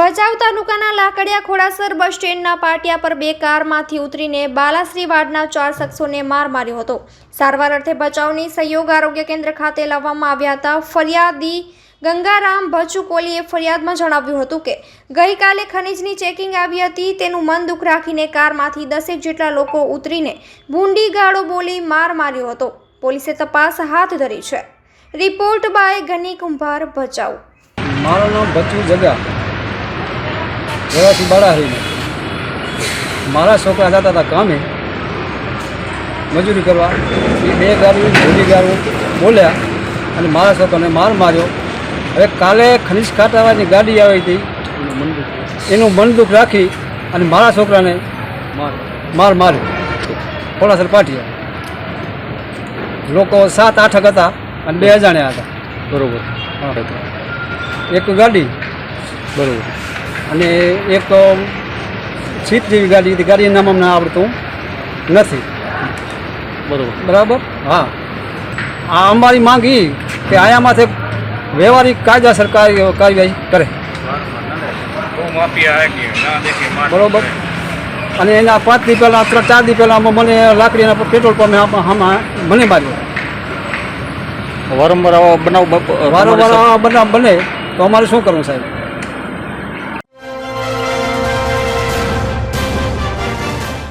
ભચાઉ તાલુકાના લાકડિયા ખોડાસર બસ સ્ટેન્ડના પાટિયા પર બે કારમાંથી ઉતરીને બાલાશ્રી વાડના ચાર શખ્સોને માર માર્યો હતો. સારવાર અર્થે ભચાઉની સહયોગ આરોગ્ય કેન્દ્ર ખાતે લાવવામાં આવ્યા હતા. ફરિયાદી ગંગારામ ભચુ કોલીએ ફરિયાદમાં જણાવ્યું હતું કે, ગઈકાલે ખનીજની ચેકિંગ આવી હતી, તેનું મન દુઃખ રાખીને કારમાંથી દસેક જેટલા લોકો ઉતરીને ભૂંડી ગાળો બોલી માર માર્યો હતો. પોલીસે તપાસ હાથ ધરી છે. રિપોર્ટ બાય ગની કુંભાર ભચાઉ. મારું નામ ભચુ જગા રહેવાથી બાળાહરીને મારા છોકરા જતા હતા કામે. મજૂરી કરવા. એ બે ગાડી ભૂલી ગાડી બોલ્યા અને મારા છોકરાને માર માર્યો. હવે કાલે ખનીજ કાંટાવાની ગાડી આવી હતી. એનું મન દુઃખ રાખી અને મારા છોકરાને માર માર્યો. થોડાસર પાટિયા. લોકો સાત આઠક હતા અને બે અજાણ્યા હતા. બરોબર. એક ગાડી. બરોબર. અને એક સીટ જેવી ગાડી હતી. ગાડી નામ અમને આવડતું નથી. બરોબર. બરાબર? હા. આ અમારી માંગ એ કે આયામાંથી વ્યવહારિક કાયદાસર કાર્ય કાર્યવાહી કરે. બરોબર? અને એના પાંચ દી પહેલાં ત્રણ ચાર દી પહેલાં મને લાકડીના પેટ્રોલ પંપ મને માર્યો. વારંવાર આવા બનાવ વારંવાર આવા બનાવ બને. તો અમારે શું કરવું સાહેબ?